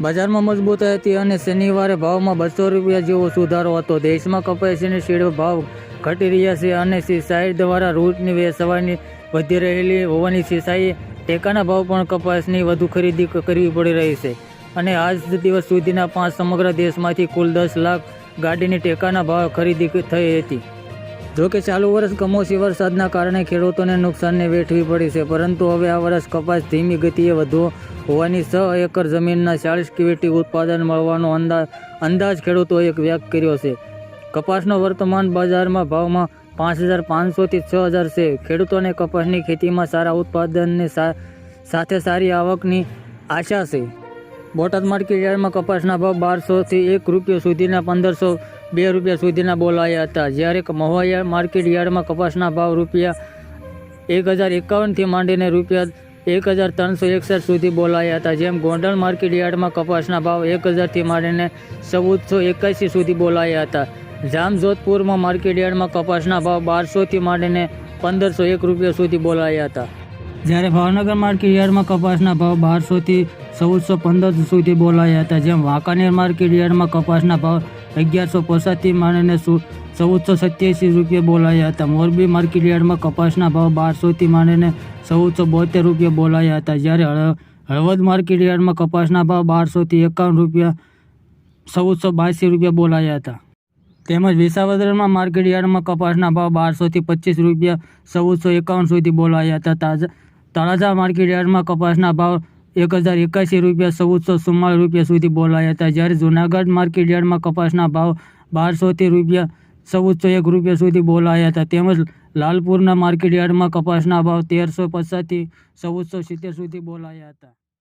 બજારમાં મજબૂતાઈ હતી અને શનિવારે ભાવમાં બસો રૂપિયા જેવો સુધારો હતો. દેશમાં કપાસની શેડ ભાવ ઘટી રહ્યા છે અને સિસાઈ દ્વારા રૂટની વેચવાની વધી રહેલી હોવાની સિસાઈએ ટેકાના ભાવ પણ કપાસની વધુ ખરીદી કરવી પડી રહી છે. અને આજ દિવસ સુધીના પાંચ સમગ્ર દેશમાંથી કુલ દસ લાખ ગાડીની ટેકાના ભાવ ખરીદી થઈ હતી. જોકે ચાલુ વર્ષ કમોસમી વરસાદના કારણે ખેડૂતોને નુકસાનને વેઠવી પડી છે, પરંતુ હવે આ વર્ષ કપાસ ધીમી ગતિએ વધુ હોવાની છ એકર જમીનના ચાળીસ ક્યુટી ઉત્પાદન મળવાનો અંદાજ અંદાજ ખેડૂતોએ વ્યક્ત કર્યો છે. કપાસનો વર્તમાન બજારમાં ભાવમાં પાંચ હજાર પાંચસોથી છ હજાર છે. ખેડૂતોને કપાસની ખેતીમાં સારા ઉત્પાદનની સાથે સારી આવકની આશા છે. બોટાદ માર્કેટ યાર્ડમાં કપાસના ભાવ બારસોથી એક રૂપિયા સુધીના પંદરસો બે રૂપિયા સુધીના બોલાયા હતા. જ્યારે મહુવા માર્કેટ યાર્ડમાં કપાસના ભાવ રૂપિયા એક હજાર એકાવનથી માંડીને રૂપિયા એક હજાર ત્રણસો એકસઠ સુધી બોલાયા હતા. જેમ ગોંડલ માર્કેટ યાર્ડમાં કપાસના ભાવ એક હજારથી માંડીને ચૌદસો એકાસી સુધી બોલાયા હતા. જામજોધપુરમાં માર્કેટ યાર્ડમાં કપાસના ભાવ બારસોથી માંડીને પંદરસો એક રૂપિયા સુધી બોલાયા હતા. જ્યારે ભાવનગર માર્કેટ યાર્ડમાં કપાસના ભાવ બારસોથી ચૌદસો પંદર સુધી બોલાયા હતા, જેમ વાંકાનેર માર્કેટ યાર્ડમાં કપાસના ભાવ અગિયારસો પચાસથી માંડીને ચૌદસો સત્યાસી રૂપિયા બોલાયા હતા. મોરબી માર્કેટ યાર્ડમાં કપાસના ભાવ બારસોથી માંડીને ચૌદસો બોતેર રૂપિયા બોલાયા હતા, જ્યારે હળ- હળવદ માર્કેટ યાર્ડમાં કપાસના ભાવ બારસોથી એકાવન રૂપિયા, ચૌદસો બાસી રૂપિયા બોલાયા હતા. તેમજ વિસાવદરમાં માર્કેટ યાર્ડમાં કપાસના ભાવ બારસોથી પચીસ રૂપિયા, ચૌદસો એકાવન સુધી બોલાયા હતા. તાજા તળાજા માર્કેટ યાર્ડમાં કપાસના ભાવ એક હજાર એકાસી રૂપિયા, ચૌદસો ચુમ્માળીસ રૂપિયા સુધી બોલાયા હતા. જ્યારે જૂનાગઢ માર્કેટ યાર્ડમાં કપાસના ભાવ બારસોથી રૂપિયા, ચૌદસો એક રૂપિયા સુધી બોલાયા હતા. તેમજ લાલપુરના માર્કેટ યાર્ડમાં કપાસના ભાવ તેરસો પચાસથી ચૌદસો સિત્તેર સુધી બોલાયા હતા.